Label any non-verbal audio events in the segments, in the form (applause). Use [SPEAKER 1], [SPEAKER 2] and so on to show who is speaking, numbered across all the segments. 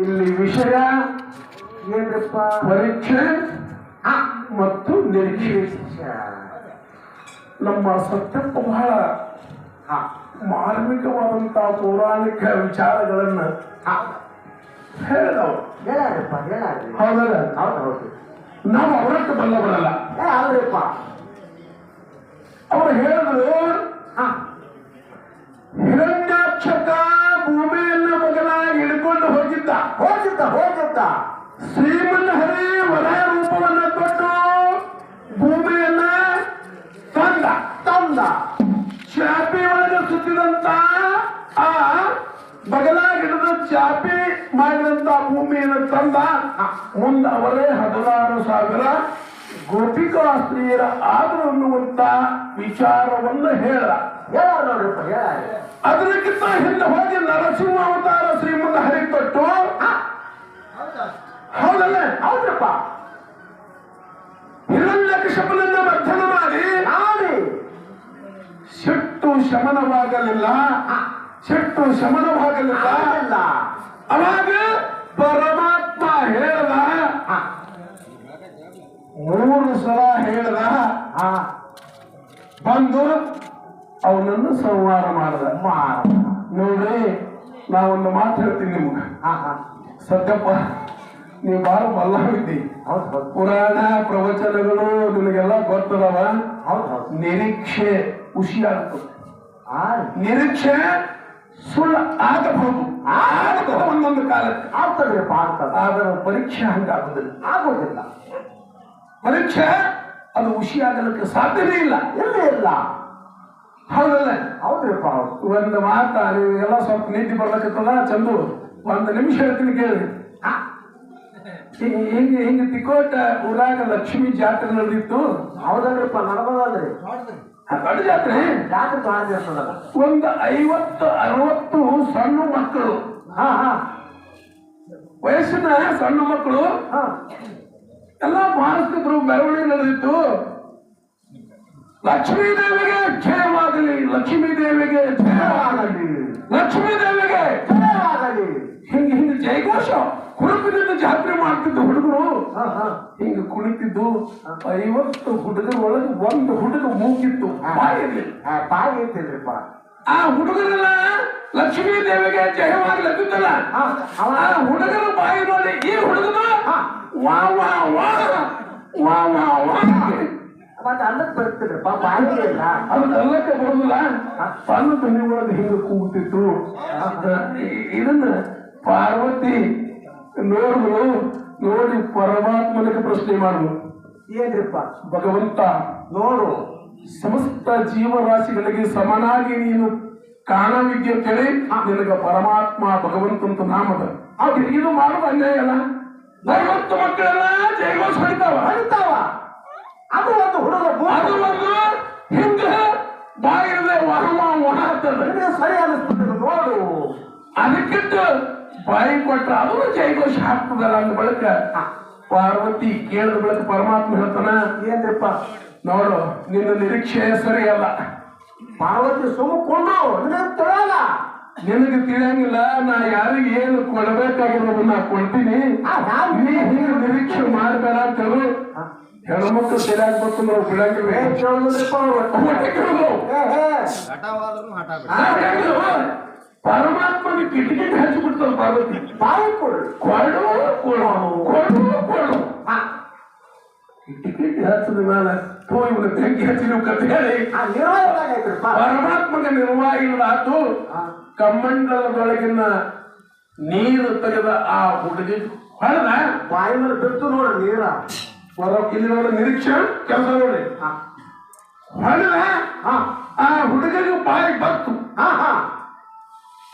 [SPEAKER 1] ಇಲ್ಲಿ ವಿಷಯ
[SPEAKER 2] ಏನಪ್ಪ?
[SPEAKER 1] ಪರೀಕ್ಷೆ? ಮತ್ತು ನಿರೀಕ್ಷೆ. ನಮ್ಮ ಸತ್ಯಪ್ಪ ಬಹಳ
[SPEAKER 2] ಆ
[SPEAKER 1] ಮಾರ್ಮಿಕವಾದಂತಹ ಪೌರಾಣಿಕ ವಿಚಾರಗಳನ್ನ
[SPEAKER 2] ಹಾ.
[SPEAKER 1] ಹೇಳಿದವು
[SPEAKER 2] ಹೇಳಾರಪ್ಪ ಹೇಳಾರ್ರಿ
[SPEAKER 1] ಹೌದಲ್ಲ?
[SPEAKER 2] ಹೌದು ಹೌದು.
[SPEAKER 1] ನಾವು ಅವರಕ್ಕೆ ಬಲ್ಲವರಲ್ಲ
[SPEAKER 2] ಏ ಅಲ್ರಿಪ್ಪ
[SPEAKER 1] ಅವರು ಹೇಳಿದ್ರು ಹಿರಣ್ಯಾಕ್ಷಕ ಹೋಗುತ್ತ ಹೋಗಿದ್ದ. ಶ್ರೀಮನ್ ಹರಿ ವರ ರೂಪವನ್ನ ಕೊಟ್ಟು ಭೂಮಿಯನ್ನ ತಂದ.
[SPEAKER 2] ತಂದ.
[SPEAKER 1] ಚಾಪಿ ಒಳಗೆ ಸುತ್ತಿದಂತ ಆ ಬಗಲಾಗಿಡದ ಚಾಪಿ ಮಾಡಿದಂತ ಭೂಮಿಯನ್ನು ತಂದ. ಮುಂದೆ ಅವರೇ ಹದಿನಾರು ಸಾವಿರ ಗೋಪಿಕಾ ಸ್ತ್ರೀಯರ ಆದರು ಅನ್ನುವಂತ ವಿಚಾರವನ್ನು ಹೇಳ.
[SPEAKER 2] ಅದರಕ್ಕಿಂತ
[SPEAKER 1] ಅದಕ್ಕಿಂತ ಹಿಂದೆ ಹೋಗಿ ನರಸಿಂಹ ಅವತಾರ ಶ್ರೀಮಂತ ಹರಿ ಹೌದಲ್ಲ?
[SPEAKER 2] ಹಿರಣ್ಯ
[SPEAKER 1] ಹಿರಣ್ಯಕಶಪನನ್ನ ಮರ್ಧನ ಮಾಡಿ.
[SPEAKER 2] ನಾಡಿ
[SPEAKER 1] ಸಿಟ್ಟು ಶಮನವಾಗಲಿಲ್ಲ. ಸಿಟ್ಟು ಶಮನವಾಗಲಿಲ್ಲ. ಅವಾಗ ಪರಮಾತ್ಮ ಹೇಳ್ದ
[SPEAKER 2] ಆ
[SPEAKER 1] ಮೂರು ಸಲ ಹೇಳ್ದ
[SPEAKER 2] ಆ
[SPEAKER 1] ಬಂದು ಅವನನ್ನು ಸಂಹಾರ ಮಾಡಿದ. ನೋಡ್ರಿ ನಾವೊಂದು ಮಾತು ಹೇಳ್ತೀನಿ ನಿಮ್ಗೆ. ಸತ್ಯಪ್ಪ ನೀವು ಬಹಳ ಬಲ್ಲಾವಿದ್ದಿ ಪುರಾಣ ಪ್ರವಚನಗಳು ನಿಮಗೆಲ್ಲ ಗೊತ್ತದವ? ನಿರೀಕ್ಷೆ ಖುಷಿಯಾಗ್ತದೆ
[SPEAKER 2] ಆ
[SPEAKER 1] ನಿರೀಕ್ಷೆ ಸುಳ್ಳು ಆಗಬಹುದು ಆಗಬಹುದು ಒಂದೊಂದು ಕಾಲಕ್ಕೆ.
[SPEAKER 2] ಆಗ್ತದೆ ಆಗ್ತದ.
[SPEAKER 1] ಆದರೆ ಪರೀಕ್ಷೆ ಹಂಗಾಗುದಿಲ್ಲ.
[SPEAKER 2] ಆಗೋದಿಲ್ಲ.
[SPEAKER 1] ಪರೀಕ್ಷೆ ಅದು ಖುಷಿಯಾಗಲಿಕ್ಕೆ ಸಾಧ್ಯವೇ ಇಲ್ಲ.
[SPEAKER 2] ಇಲ್ಲ ಇಲ್ಲ.
[SPEAKER 1] ಹೌದಲ್ಲ?
[SPEAKER 2] ಹೌದ್ರಿಪ್ಪ ಹೌದು.
[SPEAKER 1] ಒಂದು ಮಾತ ಎಲ್ಲ ಸ್ವಲ್ಪ ನೀತಿ ಬರ್ಲಕತ್ತದ ಚಂದು ಒಂದು ನಿಮಿಷ ಹೇಳ್ತೀನಿ ಕೇಳಿ.
[SPEAKER 2] ಹಾ
[SPEAKER 1] ಹಿಂಗೆ ಹಿಂಗೆ ತಿಕೋಟ ಊರಾಗ ಲಕ್ಷ್ಮಿ ಜಾತ್ರೆ ನಡೆದಿತ್ತು.
[SPEAKER 2] ಹೌದಲ್ರಿಪ್ಪ ನಡೆದಲ್ರಿ
[SPEAKER 1] ಆ ದೊಡ್ಡ ಜಾತ್ರೆ?
[SPEAKER 2] ಜಾತ್ರೆ ಭಾಳ
[SPEAKER 1] ಒಂದು ಐವತ್ತು ಅರವತ್ತು ಸಣ್ಣ ಮಕ್ಕಳು.
[SPEAKER 2] ಹಾ ಹಾ.
[SPEAKER 1] ವಯಸ್ಸಿನ ಸಣ್ಣ ಮಕ್ಕಳು.
[SPEAKER 2] ಹಾ.
[SPEAKER 1] ಎಲ್ಲ ಮಾನಸಿಕರು ಮೆರವಣಿಗೆ ನಡೆದಿತ್ತು. ಲಕ್ಷ್ಮೀ ದೇವಿಗೆ ಜಯವಾಗಲಿ ಲಕ್ಷ್ಮೀ ದೇವಿಗೆ ಜಯವಾಗಲಿ. ಲಕ್ಷ್ಮೀ ದೇವಿಗೆ
[SPEAKER 2] ಜಯವಾಗಲಿ.
[SPEAKER 1] ಹಿಂಗೆ ಹಿಂಗೆ ಜಯಘೋಷ. ಹುಡುಗರಿಂದ ಜಾತ್ರೆ ಮಾಡ್ತಿದ್ದ ಹುಡುಗರು. ಹಿಂಗ ಕುಳಿತಿದ್ದು ಐವತ್ತು ಹುಡುಗರ ಒಳಗೆ ಒಂದು ಹುಡುಗ ಮೂಗಿತ್ತು. ಬಾಯಲ್ಲಿ.
[SPEAKER 2] ಆ, ತಾಯಿ ಐತಿಲ್ರಿಪ್ಪ
[SPEAKER 1] ಆ ಹುಡುಗರೆಲ್ಲ ಲಕ್ಷ್ಮೀ ದೇವಿಗೆ ಜಯವಾಗ್ಲತ್ತಿದ್ದಲ್ಲ
[SPEAKER 2] ಹಾ
[SPEAKER 1] ಆ ಹುಡುಗರ ಬಾಯಿ ನೋಡಿ ಈ ಹುಡುಗನು ವಾ ವಾ ವಾ ವಾ ವಾ ವಾ.
[SPEAKER 2] ಮತ್ತೆ ಅನ್ನಕ್ ಬರ್ತಿದ್ರಪ್ಪ ಬಾಯಿಗೆ ಇಲ್ಲ
[SPEAKER 1] ಅದು ಕಲ್ಲಕ್ಕೆ ಬರುದಿಲ್ಲ. ಸಣ್ಣ ತನಿ ಒಳಗೆ ಹಿಂಗೆ ಕೂಗ್ತಿತ್ತು ಇದನ್ನ ಪಾರ್ವತಿ ನೋಡಿದ್ರು ನೋಡಿ ಪರಮಾತ್ಮನಿಗೆ ಪ್ರಶ್ನೆ ಮಾಡಿದ್ರು
[SPEAKER 2] ಏನ್ರಿಪ್ಪ?
[SPEAKER 1] ಭಗವಂತ
[SPEAKER 2] ನೋಡು.
[SPEAKER 1] ಸಮಸ್ತ ಜೀವರಾಶಿಗಳಿಗೆ ಸಮನಾಗಿ ನೀನು ಕಾಣವಿದ್ಯೆ ಕೇಳಿ ನಿನಗ ಪರಮಾತ್ಮ ಭಗವಂತಂತ ನಾಮದ. ಹೌದು. ಇದು ಮಾಡುವ ಅನ್ಯಾಯ ಅಲ್ಲ. ನಲವತ್ತು ಮಕ್ಕಳೆಲ್ಲ ಜೈಗೋಸ್ ಹೊಡಿತಾವ.
[SPEAKER 2] ಹೊಡಿತಾವ. ಅದು ಒಂದು ಹುಡುಗ
[SPEAKER 1] ಅದು ಒಂದು ಹಿಂಗ? ಬಾಯಿರದೆ ವಹಮ
[SPEAKER 2] ಒಣ ಸರಿ ಅನಿಸ್ತದೆ ನೋಡು.
[SPEAKER 1] ಅದಕ್ಕಿಂತ ಬಾಯಿ ಕೊಟ್ರ ಅದು ಜೈಘೋಷ ಹಾಕ್ತದಲ್ಲ ಅಂದ ಬಳಿಕ ಪಾರ್ವತಿ ಕೇಳಿದ ಬಳಿಕ ಪರಮಾತ್ಮ ಹೇಳ್ತಾನ
[SPEAKER 2] ಏನ್ರಿಪ್ಪ?
[SPEAKER 1] ನೋಡು ನಿನ್ನ ನಿರೀಕ್ಷೆ ಸರಿಯಲ್ಲ.
[SPEAKER 2] ಪಾರ್ವತಿ ಸುಮ್ಮ ಕೊಂಡು
[SPEAKER 1] ನಿನಗೆ ತಿಳಿಯಂಗಿಲ್ಲ ನಾ ಯಾರಿಗೆ ಏನು ಕೊಡಬೇಕಾಗಿರೋದು ನಾ ಕೊಡ್ತೀನಿ. ನೀ ಹಿಂಗ ನಿರೀಕ್ಷೆ ಮಾಡ್ಬೇಡ ಅಂತ ಹೇಳು. ಹೆಣ್ಮಕ್ಳು ಸರಿಯಾಗಿ ಬಂತು ನಾವು ಬಿಡಂಗಿಲ್ಲ.
[SPEAKER 3] ಹಠ
[SPEAKER 1] ಪರಮಾತ್ಮನಿಗೆ ಕಿಟಕಿಗೆ ಹಚ್ಚಿಬಿಡ್ತಾವ ಪಾರ್ವತಿ.
[SPEAKER 2] ಕೊಡ್ರಿ
[SPEAKER 1] ಕೊಡು. ಕೊಡು ಕೊಡು ಕೊಡು
[SPEAKER 2] ಆ,
[SPEAKER 1] ಟಿಕೆಟ್ ಹಚ್ಚದ ಮೇಲೆ ಥೋ ಇವನ ಬೆಂಕಿ ಹಚ್ಚಿ ನೀವು ಕತೆ ಹೇಳಿ.
[SPEAKER 2] ಆ ನಿರ್ವಹಣೆ ಐತ್ರಿಪ್ಪ
[SPEAKER 1] ಪರಮಾತ್ಮಗೆ ನಿರ್ವಾಹ ಆತು
[SPEAKER 2] ಆ,
[SPEAKER 1] ಕಮ್ಮಂಡಲದೊಳಗಿನ ನೀರು ತೆಗೆದ ಆ ಹುಡುಗಿ ಹೊಡೆದ?
[SPEAKER 2] ಬಾಯಿ ಮೇಲೆ ಬಿತ್ತು ನೋಡ್ರಿ ನೀರ.
[SPEAKER 1] ಹೊರ ಇಲ್ಲಿ ನೋಡಿ ನಿರೀಕ್ಷೆ ಕೆಲಸ ನೋಡಿ. ಹೊಡೆದ?
[SPEAKER 2] ಆ,
[SPEAKER 1] ಹುಡುಗಿಗೆ ಬಾಯಿ ಬಂತು.
[SPEAKER 2] ಆ, ಆ.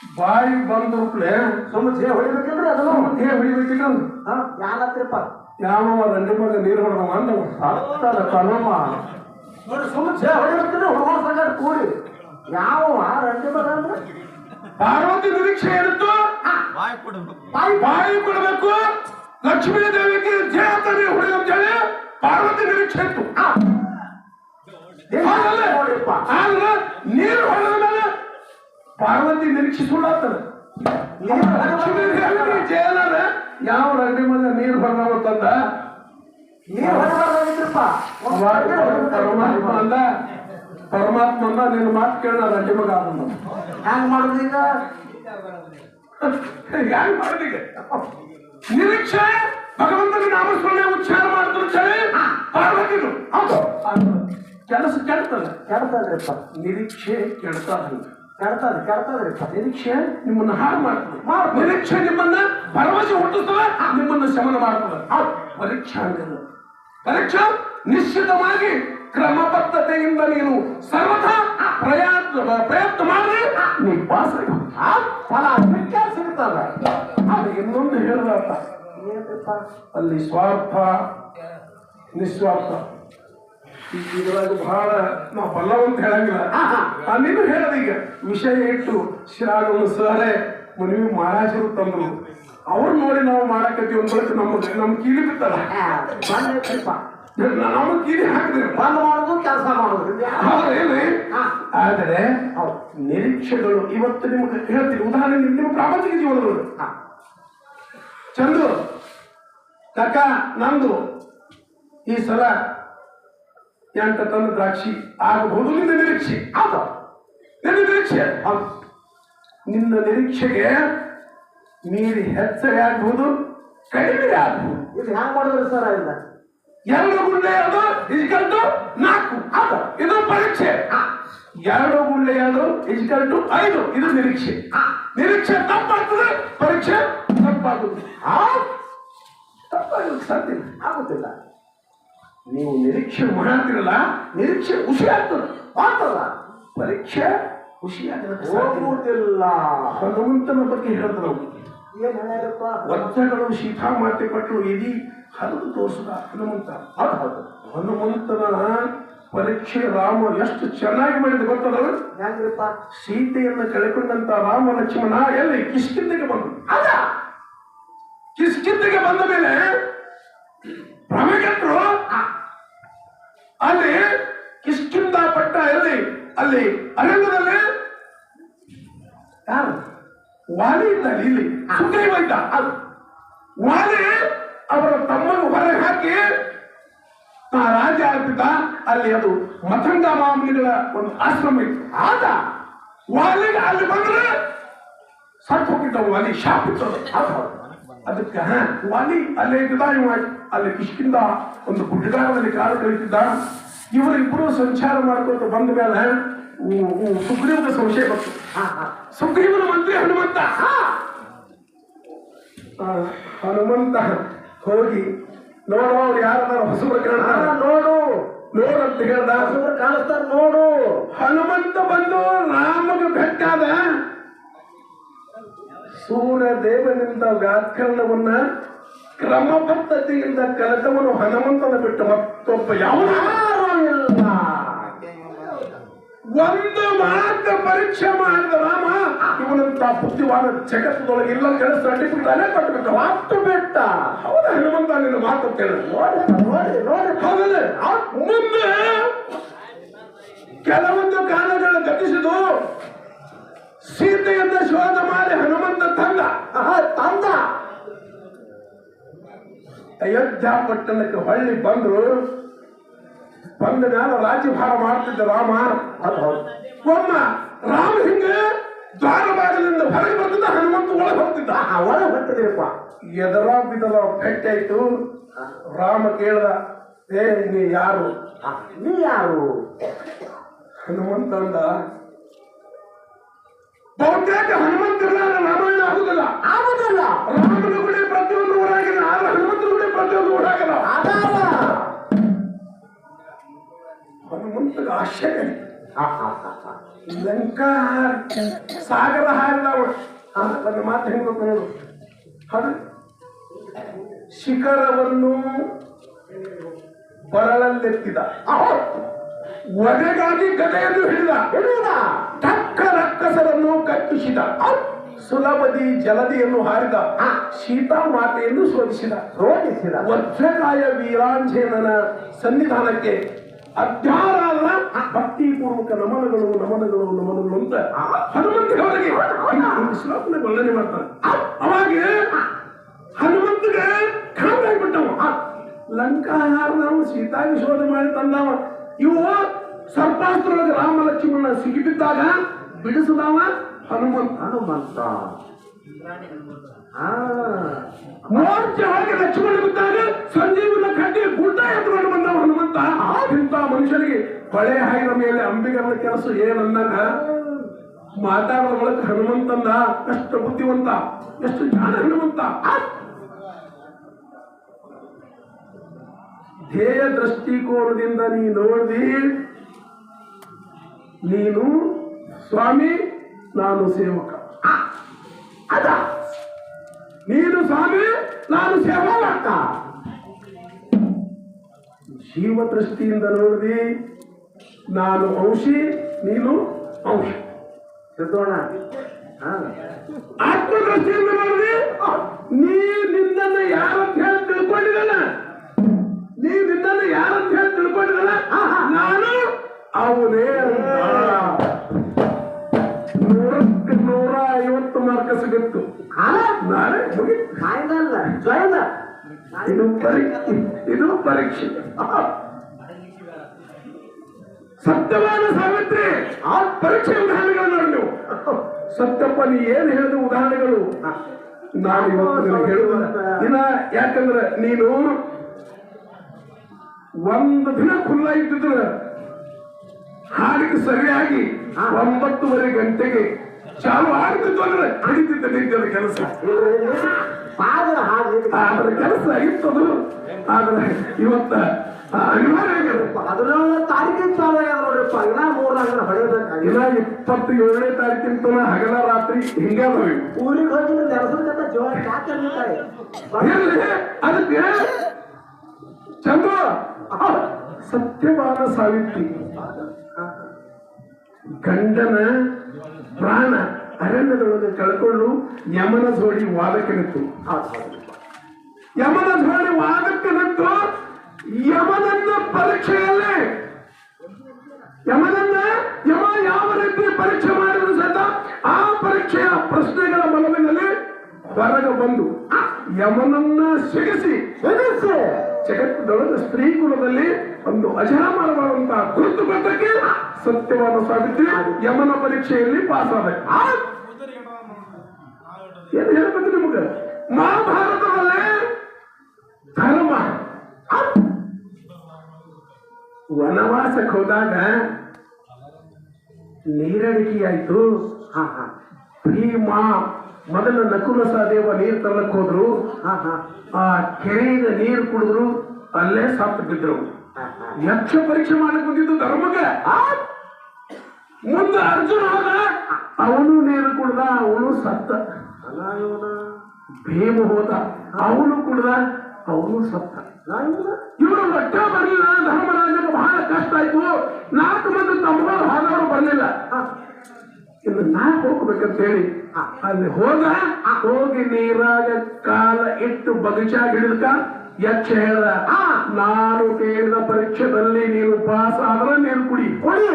[SPEAKER 1] ಬಾಯಿ ಬಂದ್ರೂಪ್ಲೆ
[SPEAKER 2] ಸುಮ್ಮ ಜೇ ಹೊಡಿಬೇಕಿಲ್ರಿ ಅದನ್ನು
[SPEAKER 1] ಜೇ ಹೊಡಿಬೇಕಿಲ್ಲ
[SPEAKER 2] ಹಾ ಯಾನತ್ರಿಪ್ಪ?
[SPEAKER 1] ಯಾವ ರಂಡಿ ಮಗ ನೀರು ಹೊಡೆದ ಅಂದವ
[SPEAKER 2] ಸತ್ತದ ಕಣಮ್ಮ ನೋಡಿ ಸುಮ್ಮ ಜೇ ಹೊಡಿಬೇಕಿಲ್ಲ ಹುಡುಗರ ಸಂಗಡ ಕೂಡಿ. ಯಾವ ರಂಡಿ ಮಗ ಅಂದ್ರೆ?
[SPEAKER 1] ಪಾರ್ವತಿ ನಿರೀಕ್ಷೆ ಇರುತ್ತೋ?
[SPEAKER 3] ಬಾಯಿ ಕೊಡಬೇಕು.
[SPEAKER 2] ಬಾಯಿ
[SPEAKER 1] ಬಾಯಿ ಕೊಡಬೇಕು. ಲಕ್ಷ್ಮೀ ದೇವಿಗೆ ಜಯ ಅಂತ ಹೊಡಿ ಅಂತೇಳಿ ಪಾರ್ವತಿ ನಿರೀಕ್ಷೆ ಇತ್ತು. ಆದ್ರೆ ನೀರು ಹೊಡೆದ ಮೇಲೆ ಪಾರ್ವತಿ ನಿರೀಕ್ಷೆ ಸುಳ್ಳಾಗ್ತದೆ (laughs) ಯಾವ ರಂಡಿ ಮುಂದೆ ನೀರು ಹೊರಗವ ತಂದ? ಪರಮಾತ್ಮ ಅಂದ ಪರಮಾತ್ಮ ಅಂದ. ನಿನ್ನ ಮಾತು ಕೇಳ ರಂಡಿ ಮಗ ಆದ
[SPEAKER 2] ಹ್ಯಾಂಗ್ ಮಾಡುದು ಈಗ? (laughs)
[SPEAKER 1] ಯಾರು ಮಾಡಿದೆ ನಿರೀಕ್ಷೆ ಭಗವಂತನ ನಾಮಸ್ಮರಣೆ ಉಚ್ಚಾರ ಮಾಡ್ತಾರೆ ಚಳಿ ಪಾರ್ವತಿನು ಕೆಲಸ ಕೆಡ್ತದೆ.
[SPEAKER 2] ಕೆಡ್ತದ್ರಿಪ್ಪ
[SPEAKER 1] ನಿರೀಕ್ಷೆ ಕೆಡ್ತದ
[SPEAKER 2] ಕೆಡ್ತದ ಕೆಡ್ತದ್ರಿಪ್ಪ
[SPEAKER 1] ನಿರೀಕ್ಷೆ ನಿಮ್ಮನ್ನ ಹಾಳು ಮಾಡ್ತದೆ. ನಿರೀಕ್ಷೆ ನಿಮ್ಮನ್ನ ಭರವಸೆ ಹುಟ್ಟಿಸ್ತದೆ ನಿಮ್ಮನ್ನ ಶಮನ ಮಾಡ್ತದೆ. ಪರೀಕ್ಷಾ ಪರೀಕ್ಷಾ ನಿಶ್ಚಿತವಾಗಿ ಕ್ರಮಬದ್ಧತೆಯಿಂದ ನೀನು ಸರ್ವಥಾ ಪ್ರಯತ್ನ ಪ್ರಯತ್ನ ಮಾಡಿ ನೀ ಪಾಸ್
[SPEAKER 2] ಫಲ ಸಿಕ್ಕ ಸಿಗ್ತದ.
[SPEAKER 1] ಅದು ಇನ್ನೊಂದು ಹೇಳಿದಪ್ಪ
[SPEAKER 2] ಏನ್ರಿಪ್ಪ
[SPEAKER 1] ಅಲ್ಲಿ ಸ್ವಾರ್ಥ ನಿಸ್ವಾರ್ಥ. ಇದ್ರಾಗ ಬಹಳ ನಾವು ಬಲ್ಲವಂತ ಹೇಳಂಗಿಲ್ಲ. ಅಲ್ಲಿನೂ ಹೇಳದೀಗ ವಿಷಯ ಇಟ್ಟು ಶಿರಾಗನ ಸಹರೆ ಮನವಿ ಮಹಾರಾಜರು ತಂದ್ರು. ಅವ್ರು ನೋಡಿ ನಾವು ಮಾಡಕತ್ತೀವಿ ಅಂತ ನಮ್ಮ ನಮ್ಮ ಕೀಲಿ ಬಿತ್ತಲ್ಲ. ನಮ್ಮ ಕೀಲಿ ಹಾಕಿದ್ರಿ
[SPEAKER 2] ಬಂದ್ ಮಾಡೋದು ಕೆಲಸ ಮಾಡುದು.
[SPEAKER 1] ಹೌದೇನ್ರಿ
[SPEAKER 2] ಹಾ.
[SPEAKER 1] ಆದರೆ ನಿರೀಕ್ಷೆಗಳು ಇವತ್ತು ನಿಮ್ಗೆ ಹೇಳ್ತೀನಿ. ಉದಾಹರಣೆ ನಿಮ್ಮ ಪ್ರಾಪಂಚಿಕ ಜೀವನಗಳು ಚಂದ್ರು ಕಕ್ಕ ನಂದು ಈ ಸಲ ಎಂಟು ತಂದು ದ್ರಾಕ್ಷಿ ಆಗಬಹುದು? ನಿನ್ನ ನಿರೀಕ್ಷೆ.
[SPEAKER 2] ಆತ
[SPEAKER 1] ನಿನ್ನ ನಿರೀಕ್ಷೆ.
[SPEAKER 2] ಹೌದು.
[SPEAKER 1] ನಿನ್ನ ನಿರೀಕ್ಷೆಗೆ ಮೀರಿ ಹೆಚ್ಚಗೆ ಆಗ್ಬಹುದು ಕಡಿಮೆ ಆಗ್ಬಹುದು.
[SPEAKER 2] ಇದು ಹ್ಯಾಂಗ ಮಾಡಿದ್ರೆ ಸರ್ ಇಲ್ಲ
[SPEAKER 1] ಎರಡು ಗುಳ್ಳೆ ಅದು ಇಸ್ಕಲ್ಟು ನಾಲ್ಕು. ಆತ ಇದು ಪರೀಕ್ಷೆ. ಎರಡು ಮುಳ್ಳೆ ಅದು ಇಜಿಕಲ್ ಇಸ್ಕಲ್ಟು ಐದು. ಇದು ನಿರೀಕ್ಷೆ. ನಿರೀಕ್ಷೆ ತಪ್ಪಾಗ್ತದೆ ಪರೀಕ್ಷೆ ತಪ್ಪಾಗುದು ತಪ್ಪಾಗಲಿಕ್ಕೆ ಸಾಧ್ಯ ಇಲ್ಲ.
[SPEAKER 2] ಆಗುತ್ತಿಲ್ಲ
[SPEAKER 1] ನೀವು ನಿರೀಕ್ಷೆ ಮಾಡ್ತಿರಲ್ಲ ನಿರೀಕ್ಷೆ ಖುಷಿ ಆಗ್ತದೆ
[SPEAKER 2] ಆಗ್ತದ
[SPEAKER 1] ಪರೀಕ್ಷೆ ಖುಷಿ ಇಲ್ಲ. ಹನುಮಂತನ ಬಗ್ಗೆ ಹೇಳಿದ್ರು
[SPEAKER 2] ಏನ್ ಹೇಳ್ಯಾರಪ್ಪ?
[SPEAKER 1] ವಜ್ರಗಳು ಸೀತಾ ಮಾತೆ ಕೊಟ್ಟರು ಇಡೀ ಹರಿದು ತೋರಿಸಿದ ಹನುಮಂತ.
[SPEAKER 2] ಹೌದು
[SPEAKER 1] ಹನುಮಂತನ ಪರೀಕ್ಷೆ ರಾಮ ಎಷ್ಟು ಚೆನ್ನಾಗಿ ಮಾಡಿದ ಗೊತ್ತದ
[SPEAKER 2] ಹೆಂಗ್ರಿಪ್ಪ
[SPEAKER 1] ಸೀತೆಯನ್ನು ಕಳೆಕೊಂಡಂತ ರಾಮ ಲಕ್ಷ್ಮಣ ಎಲ್ಲಿ? ಕಿಷ್ಕಿಂದಿಗೆ ಬಂದು.
[SPEAKER 2] ಅದ
[SPEAKER 1] ಕಿಷ್ಕಿಂದಿಗೆ ಬಂದ ಮೇಲೆ ಭ್ರಮೆಗೆಟ್ರು ಅಲ್ಲಿ ಕಿಷ್ಕಿಂದ ಪಟ್ಟ ಎಲ್ಲಿ ಅಲ್ಲಿ ಅರಣ್ಯದಲ್ಲಿ ಯಾರು? ವಾಲಿ ಇದ್ದಾನೆ ಇಲ್ಲಿ ಸುಗ್ರೀವ ಇದ್ದ. ಅದು ವಾಲಿ ಅವರ ತಮ್ಮನ್ನು ಹೊರಗೆ ಹಾಕಿ ಆ ರಾಜ ಆಗ್ತಿದ್ದ ಅಲ್ಲಿ ಅದು ಮತಂಗ ಮಾಮೂಲಿಗಳ ಒಂದು ಆಶ್ರಮ ಇತ್ತು. ಆದ ವಾಲಿ ಅಲ್ಲಿ ಬಂದ್ರೆ ಸತ್ತು ಹೋಗಿದ್ದ ವಾಲಿ ಶಾಪ್ ಇತ್ತು ಅದು.
[SPEAKER 2] ಹೌದು. ಹೌದು
[SPEAKER 1] ಅದಕ್ಕೆ ವಾಲಿ ಅಲ್ಲೇ ಇದ್ದ ಇವ ಅಲ್ಲಿ ಕಿಷ್ಕಿಂದ ಒಂದು ಗುಡ್ಡಗಾಡದಲ್ಲಿ ಕಾಲು ಕಳಿಸಿದ್ದ ಇವರಿಬ್ಬರು ಸಂಚಾರ ಮಾಡ್ಕೊತ ಬಂದ ಮೇಲೆ ಸುಗ್ರೀವನ ಸಂಶಯ ಬಂತು. ಸುಗ್ರೀವನ ಮಂತ್ರಿ ಹನುಮಂತ. ಹನುಮಂತ ಹೋಗಿ ನೋಡು ಅವ್ರು ಯಾರದಾರ ಹೊಸಬ್ರು
[SPEAKER 2] ಕಾಣ
[SPEAKER 1] ನೋಡು.
[SPEAKER 2] ನೋಡು
[SPEAKER 1] ಅಂತ ಹೇಳ್ದ.
[SPEAKER 2] ಕಾಣಿಸ್ತಾರ ನೋಡು.
[SPEAKER 1] ಹನುಮಂತ ಬಂದು ರಾಮಗ ಬೆಟ್ಟಾದ ಸೂರ್ಯ ದೇವನಿಂದ ವ್ಯಾಕರಣವನ್ನ ಕ್ರಮಬದ್ಧತೆಯಿಂದ ಕಲಿತವನು ಹನುಮಂತನ ಬಿಟ್ಟು ಮತ್ತೊಬ್ಬ ಯಾವ
[SPEAKER 2] ಯಾರು ಇಲ್ಲ.
[SPEAKER 1] ಒಂದು ಮಾತ್ರ ಪರೀಕ್ಷೆ ಮಾಡಿದ ರಾಮ ಇವನಂತ ಬುದ್ಧಿವಾದ ಜಗತ್ತದೊಳಗೆ ಇಲ್ಲ ಕೆಲಸ ಅಡ್ಡಿಬಿಟ್ಟಾನೆ ಕಟ್ಟಬೇಕು
[SPEAKER 2] ಮಾತು ಬಿಟ್ಟ.
[SPEAKER 1] ಹೌದು ಹನುಮಂತ ನಿನ್ನ ಮಾತು ಕೇಳಿ.
[SPEAKER 2] ನೋಡಿ ನೋಡಿ ನೋಡಿ.
[SPEAKER 1] ಹೌದಲ್ಲ? ಮುಂದೆ ಕೆಲವೊಂದು ಕಾಲಗಳು ಗತಿಸಿದು ಸೀತೆಯನ್ನ ಶೋಧ ಮಾಡಿ ಹನುಮಂತ ತಂದ.
[SPEAKER 2] ಆಹಾ, ತಂದ.
[SPEAKER 1] ಅಯೋಧ್ಯ ಪಟ್ಟಣಕ್ಕೆ ಹೊಳ್ಳಿ ಬಂದ್ರು ಬಂದ ಮೇಲೆ ರಾಜ್ಯಭಾರ ಮಾಡ್ತಿದ್ದ ರಾಮ
[SPEAKER 2] ಅದು
[SPEAKER 1] ಒಮ್ಮ ರಾಮ ಹಿಂಗೆ ದ್ವಾರ ಬಾಗಿಲಿಂದ ಹೊರಗೆ ಬರ್ತಿದ್ದ ಹನುಮಂತ ಒಳಗೆ ಹೋಗ್ತಿದ್ದ.
[SPEAKER 2] ಒಳಗೆ ಹೊಂಟಿದ್ರಿಪ್ಪ
[SPEAKER 1] ಎದರ ಬಿದರ ಪೆಟ್ಟಾಯ್ತು ರಾಮ ಕೇಳ್ದ ಏ ನೀ ಯಾರು?
[SPEAKER 2] ನೀ ಯಾರು?
[SPEAKER 1] ಹನುಮಂತ ಅಂದ ಬಹುತೇಕ ಹನುಮಂತ ಲಂಕಾ ಸಾಗರ ಹಾರಿದವ ನನ್ನ ಮಾತು ಹೆಂಗ್ ಹೇಳು. ಅದು ಶಿಖರವನ್ನು ಬರಳಲ್ಲೆತ್ತಿದ ಒಡೆಗಾಗಿ ಗದೆಯನ್ನು ಹಿಡಿದ.
[SPEAKER 2] ಹಿಡಿದ
[SPEAKER 1] ತಕ್ಕ ರಕ್ಕಸರನ್ನು ಕಟ್ಟಿಸಿದ ಸುಲಭದಿ ಜಲದಿಯನ್ನು ಹಾರಿದ. ಸೀತಾ ಮಾತೆಯನ್ನು ಶೋಧಿಸಿದ.
[SPEAKER 2] ಶೋಧಿಸಿದ.
[SPEAKER 1] ವಜ್ರಕಾಯ ವೀರಾಂಜೇನನ ಸನ್ನಿಧಾನಕ್ಕೆ ಅಜ್ಞಾನ ಅಲ್ಲ ಭಕ್ತಿಪೂರ್ವಕ ನಮನಗಳು ನಮನಗಳು ನಮನಗಳು ಅಂತ ಹನುಮಂತಗೆ ಅವರಿಗೆ ಶ್ಲೋಕನ ವರ್ಣನೆ ಮಾಡ್ತಾರೆ. ಅವಾಗ ಹನುಮಂತಗೆ ಕಾಣಾಗ್ಬಿಟ್ಟವು ಲಂಕಾಹಾರದವನು ಸೀತಾಗಿ ಶೋಧ ಮಾಡಿ ತಂದವ. ಇವು ಸರ್ಪಾಸ್ತ್ರ ರಾಮ ಲಕ್ಷ್ಮಣ ಸಿಗಿಬಿದ್ದಾಗ ಬಿಡಿಸಿದವ ಹನುಮಂತ.
[SPEAKER 2] ಹನುಮಂತ.
[SPEAKER 1] ಮೋರ್ಚೆ ಹೋಗಿ ಲಕ್ಷ್ಮಣ ಬಿದ್ದಾಗ ಸಂಜೀವನ ಕಡ್ಡಿ ಗುಡ್ಡ ಎತ್ಕೊಂಡು ಬಂದವ ಹನುಮಂತ. ಇಂಥ ಮನುಷ್ಯರಿಗೆ ಹೊಳೆ ಹಾಯಿದ ಮೇಲೆ ಅಂಬಿಗರನ ಕೆಲಸ ಏನಂದಾಗ ಮಾತಾಡೋ ಮೂಲಕ ಹನುಮಂತಂದ ಎಷ್ಟು ಬುದ್ಧಿವಂತ ಎಷ್ಟು ಜ್ಞಾನ ಹನುಮಂತ. ಧ್ಯೇಯ ದೃಷ್ಟಿಕೋನದಿಂದ ನೀ ನೋಡಿ ನೀನು ಸ್ವಾಮಿ ನಾನು ಸೇವಕ. ಸ್ವಾಮಿ ನಾನು ಸೇವಕ ಜೀವ ದೃಷ್ಟಿಯಿಂದ ನೋಡಿದಿ ನಾನು ಔಷಿ ನೀನು ಔಷಿ
[SPEAKER 2] ಸಿದ್ದೋಣ ಹಾ.
[SPEAKER 1] ಆತ್ಮದೃಷ್ಟಿಯಿಂದ ನೋಡಿದಿ ನೀ ನಿನ್ನನ್ನು ಯಾರಂತ ಹೇಳಿ ತಿಳ್ಕೊಂಡಿದ್ದಾನ? ನೀ ನಿನ್ನನ್ನು ಯಾರಂತ ಹೇಳಿ ತಿಳ್ಕೊಂಡಿದ್ದಾನ? ನಾನು ಅವನೇ. ನೂರಕ್ಕೆ ನೂರ ಐವತ್ತು ಮಾರ್ಕ ಸಿಗುತ್ತು. ನಾಳೆ ಮುಗಿತು.
[SPEAKER 2] ಫೈನಲ್ ಜೈನ
[SPEAKER 1] ಇದು ಪರೀಕ್ಷೆ ಇದು ಪರೀಕ್ಷೆ. ಸತ್ಯವಾದ ಸಾವಿತ್ರಿ ಆ ಪರೀಕ್ಷೆ ಉದಾಹರಣೆಗಳು ನೋಡಿ ಸತ್ಯಪ್ಪ ನೀ ಏನ್ ಹೇಳಿದ ಉದಾಹರಣೆಗಳು? ನಾನು ಇವತ್ತು ನಿನಗೆ ದಿನ ಯಾಕಂದ್ರೆ ನೀನು ಒಂದು ದಿನ ಖುಲ್ಲ ಇದ್ದಿದ್ರೆ ಹಾಡಿಗೆ ಸರಿಯಾಗಿ ಒಂಬತ್ತುವರೆ ಗಂಟೆಗೆ ಚಾಲು ಆಗ್ತಿತ್ತು ಅಂದ್ರೆ ಹಿಡಿತಿದ್ದ ನಿಂತಿದ್ದ ಕೆಲಸ. ಆದ್ರೆ ಕೆಲಸ ಆಗಿತ್ತದು ಆದ್ರೆ ಇವತ್ತ ಅನಿವಾರ್ಯ ಆಗ್ಯದ
[SPEAKER 2] ಹದಿನೇಳನೇ ತಾರೀಕಿನ ಚಾಲು ಆಗ್ಯದ ನೋಡ್ರಿಪ್ಪ ಇನ್ನ ಮೂರ್ ನಾಲ್ಕು ಹೊಡೆಯಬೇಕಾಗಿ
[SPEAKER 1] ಇನ್ನ ಇಪ್ಪತ್ತು ಏಳನೇ ತಾರೀಕಿನ ಹಗಲ ರಾತ್ರಿ ಹಿಂಗಾದವು.
[SPEAKER 2] ಊರಿಗೆ ಹೋಗಿ ನೆಲಸದ ಜೀವ ಯಾಕೆ?
[SPEAKER 1] ಅದಕ್ಕೆ? ಚಂದ್ರ? ಸತ್ಯವಾದ ಸಾವಿತ್ರಿ. ಗಂಡನ ಪ್ರಾಣ. ಅರಣ್ಯದೊಳಗೆ ಕಳ್ಕೊಂಡು ಯಮನ ಜೋಡಿ ವಾದಕ್ಕೆ ನಿಂತು. ಯಮನ ಜೋಡಿ ವಾದಕ್ಕೆ ನಿಂತು ಯಮನನ್ನ ಪರೀಕ್ಷೆಯಲ್ಲೇ. ಯಮನನ್ನ ಯಮ ಯಾವ ರೀತಿ ಪರೀಕ್ಷೆ ಮಾಡಿದ್ರು ಸಹ ಆ ಪರೀಕ್ಷೆಯ ಪ್ರಶ್ನೆಗಳ ಬಲವಿನಲ್ಲಿ ಹೊರಗೆ ಬಂದು ಯಮನನ್ನ ಸಿಗಿಸಿ. ಜಗತ್ತದೊಳಗೆ ಸ್ತ್ರೀ ಕುಲದಲ್ಲಿ ಒಂದು ಅಜರಾಮರವಾದಂತಹ ಗುರುತು ಬಂದಕ್ಕೆ ಸತ್ಯವಾದ ಸಾವಿತ್ರಿ ಯಮನ ಪರೀಕ್ಷೆಯಲ್ಲಿ ಪಾಸ್ ಆದ. ಏನು ಹೇಳ್ಬೇಕು ನಿಮಗೆ? ಮಹಾಭಾರತದಲ್ಲೇ ಧರ್ಮ. ವನವಾಸಕ್ಕೆ ಹೋದಾಗ ನೀರಡಿಕೆ ಆಯ್ತು
[SPEAKER 2] ಹಾ ಹಾ.
[SPEAKER 1] ಭೀಮ, ಮೊದಲ ನಕುಲ ಸಹದೇವ ನೀರು ತರಲಕ್ಕೆ ಹೋದ್ರು.
[SPEAKER 2] ಹಾ ಹಾ
[SPEAKER 1] ಆ ಕೆರೆಯಿಂದ ನೀರು ಕುಡಿದ್ರು, ಅಲ್ಲೇ ಸತ್ತು ಬಿದ್ರು ಯಕ್ಷ ಪರೀಕ್ಷೆ ಮಾಡಕ್ ಬಂದಿದ್ದು ಧರ್ಮಕ್ಕೆ? ಮುಂದೆ ಅರ್ಜುನ ಹೋದ? ಅವನು ನೀರು ಕುಡ್ದ ಅವನು ಸತ್ತ. ಭೀಮ ಹೋದ ಅವನು ಕುಡ್ದ ಅವನು ಸತ್ತ. ಇವರು ಒಟ್ಟ ಬರಲಿಲ್ಲ ಧರ್ಮರಾಜನಿಗೆ ಬಹಳ ಕಷ್ಟ ಆಯ್ತು. ನಾಲ್ಕು ಮಂದಿ ತಮ್ಮಗಳು ಹೋದವರು ಬರಲಿಲ್ಲ. ಇನ್ನು ನಾ ಹೋಗ್ಬೇಕಂತ ಹೇಳಿ ಅಲ್ಲಿ ಹೋದ ಹೋಗಿ ನೀರಾಗ ಕಾಲ ಇಟ್ಟು ಬಗಚಾಗ ಹಿಡಿದಕ ಯಕ್ಷ ಹೇಳ್ದ ನಾನು ಕೇಳಿದ ಪರೀಕ್ಷೆದಲ್ಲಿ ನೀನು ಪಾಸ್ ಆದ್ರೆ ನೀರು ಕುಡಿ.
[SPEAKER 2] ಕೊಡಿ.